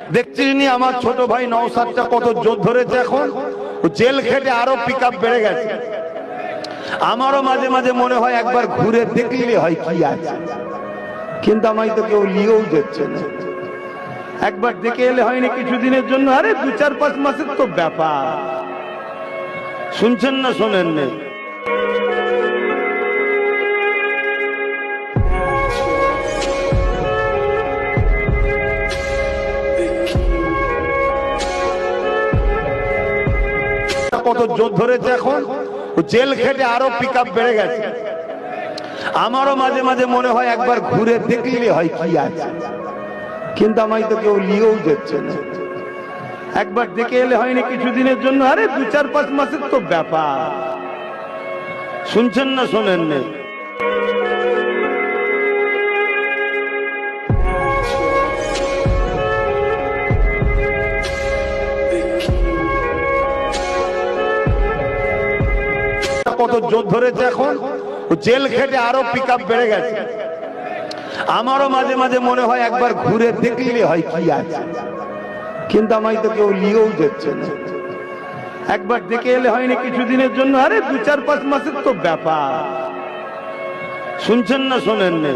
দেখছিস নি আমার ছোট ভাই নওসাদটা কত জোর ধরেছে এখন। জেল খেটে আরও পিক বেড়ে গেছে। আমারও মাঝে মাঝে মনে হয় একবার ঘুরে দেখলে হয় কি আছে। কিন্তু আমায় তো কেউ নিয়েও যাচ্ছে না। একবার দেখে এলে হয়নি কিছুদিনের জন্য। আরে দু চার পাঁচ মাসের তো ব্যাপার। শুনছেন না শোনেন না কত জোর ধরেছে এখন? জেল খেটে আরও পিক বেড়ে গেছে। আমারও মাঝে মাঝে মনে হয় একবার ঘুরে দেখলে হয় কি আছে। কিন্তু আমায় তো কেউ নিয়েও যাচ্ছে না। একবার দেখে এলে হয়নি কিছুদিনের জন্য। আরে দু চার পাঁচ মাসের তো ব্যাপার। শুনছেন না শোনেন না কত জোর ধরেছে এখন। জেল খেটে আরও পিক বেড়ে গেছে। আমারও মাঝে মাঝে মনে হয় একবার ঘুরে দেখলে হয় কি আছে। কিন্তু আমায় তো কেউ নিয়েও যাচ্ছে না। একবার দেখে এলে হয়নি কিছুদিনের জন্য। আরে দু চার পাঁচ মাসের তো ব্যাপার। শুনছেন না শোনেন না